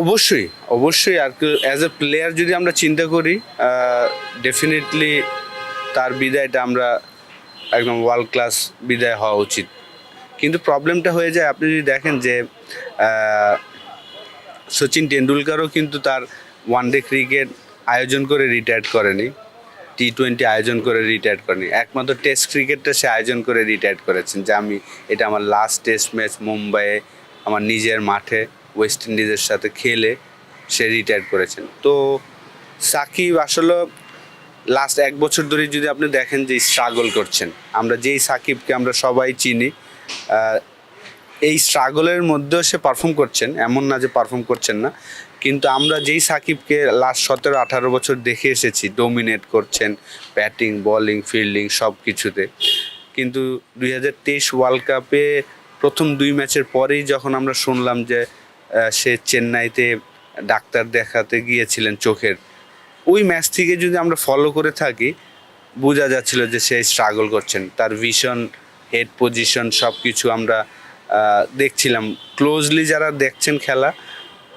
অবশ্যই অবশ্যই আর as a player যদি আমরা চিন্তা করি ডেফিনেটলি তার বিদায়টা আমরা একদম ওয়ার্ল্ড ক্লাস বিদায় হওয়া উচিত। কিন্তু প্রবলেমটা হয়ে যায়, আপনি যদি দেখেন যে সচিন টেন্ডুলকারও কিন্তু তার ওয়ান ডে ক্রিকেট আয়োজন করে রিটায়ার্ড করেনি টি টোয়েন্টি আয়োজন করে রিটায়ার্ড করেনি। একমাত্র টেস্ট ক্রিকেটটা সে আয়োজন করে রিটায়ার্ড করেছেন, যে আমি, এটা আমার লাস্ট টেস্ট ম্যাচ মুম্বাইয়ে, আমার নিজের মাঠে। ওয়েস্ট ইন্ডিজের সাথে খেলে সে রিটায়ার করেছেন। তো সাকিব আসলে লাস্ট এক বছর ধরে যদি আপনি দেখেন যে স্ট্রাগল করছেন, আমরা যেই সাকিবকে আমরা সবাই চিনি এই স্ট্রাগলের মধ্যেও সে পারফর্ম করছেন, এমন না যে পারফর্ম করছেন না। কিন্তু আমরা যেই সাকিবকে লাস্ট সতেরো, আঠারো বছর দেখে এসেছি ডোমিনেট করছেন ব্যাটিং বলিং ফিল্ডিং সব কিছুতে কিন্তু দুই হাজার তেইশ ওয়ার্ল্ড কাপে প্রথম দুই ম্যাচের পরেই যখন আমরা শুনলাম যে সে চেন্নাইতে ডাক্তার দেখাতে গিয়েছিলেন চোখের। ওই ম্যাচ থেকে যদি আমরা ফলো করে থাকি, বোঝা যাচ্ছিল যে সে স্ট্রাগল করছেন। তার ভিশন হেড পজিশন সব কিছু আমরা দেখছিলাম। ক্লোজলি যারা দেখছেন খেলা,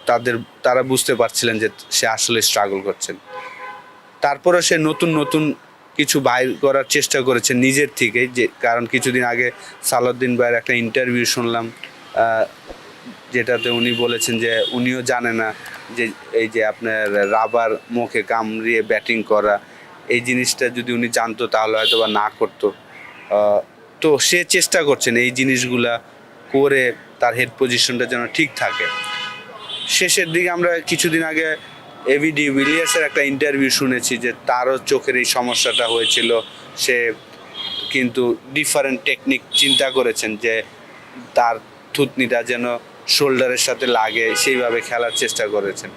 তাদের, তারা বুঝতে পারছিলেন যে সে আসলে স্ট্রাগল করছেন। তারপরে সে নতুন নতুন কিছু বাইর করার চেষ্টা করেছে নিজের থেকে যে, কারণ কিছুদিন আগে সালাউদ্দিন ভাইয়ের একটা ইন্টারভিউ শুনলাম যেটাতে উনি বলেছেন যে উনিও জানে না যে এই যে আপনার রাবার মুখে কামড়িয়ে ব্যাটিং করা, এই জিনিসটা যদি উনি জানতো তাহলে হয়তো বা না করতো। তো সে চেষ্টা করছেন এই জিনিসগুলা করে তার হেড পজিশনটা যেন ঠিক থাকে। শেষের দিকে আমরা কিছুদিন আগে এভিডি উইলিয়ার্সের একটা ইন্টারভিউ শুনেছি যে তারও চোখের এই সমস্যাটা হয়েছিল। সে কিন্তু ডিফারেন্ট টেকনিক চিন্তা করেছেন যে তার থুতনিটা যেন শোল্ডারের সাথে লাগে, সেইভাবে খেলার চেষ্টা করেছেন।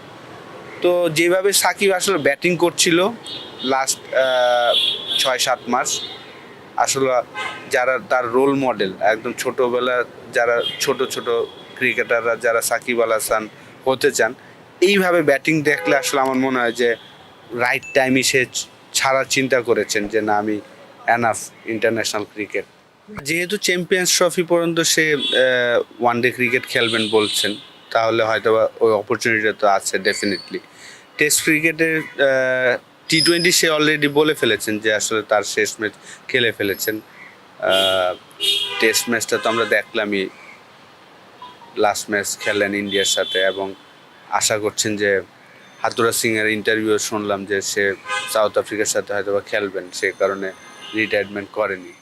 তো যেভাবে সাকিব আসলে ব্যাটিং করছিল লাস্ট ছয় সাত মাস, আসলে যারা তার রোল মডেল একদম ছোটোবেলা যারা ছোট ছোট ক্রিকেটাররা যারা সাকিব আল হাসান হতে চান, এইভাবে ব্যাটিং দেখলে আসলে আমার মনে হয় যে রাইট টাইমই সে ছাড়ার চিন্তা করেছেন যে না, আমি অ্যানাফ ইন্টারন্যাশনাল ক্রিকেট যেহেতু চ্যাম্পিয়ন্স ট্রফি পর্যন্ত সে ওয়ান ডে ক্রিকেট খেলবেন বলছেন, তাহলে হয়তো ওই অপরচুনিটিটা তো আছে ডেফিনেটলি টেস্ট ক্রিকেটের টি টোয়েন্টি সে অলরেডি বলে ফেলেছেন যে আসলে তার শেষ ম্যাচ খেলে ফেলেছেন। টেস্ট ম্যাচটা তো আমরা দেখলামই। লাস্ট ম্যাচ খেললেন ইন্ডিয়ার সাথে এবং আশা করছেন যে হাতুরা সিংয়ের ইন্টারভিউ শুনলাম যে সে সাউথ আফ্রিকার সাথে হয়তো বা খেলবেন, সে কারণে রিটায়ারমেন্ট করেনি।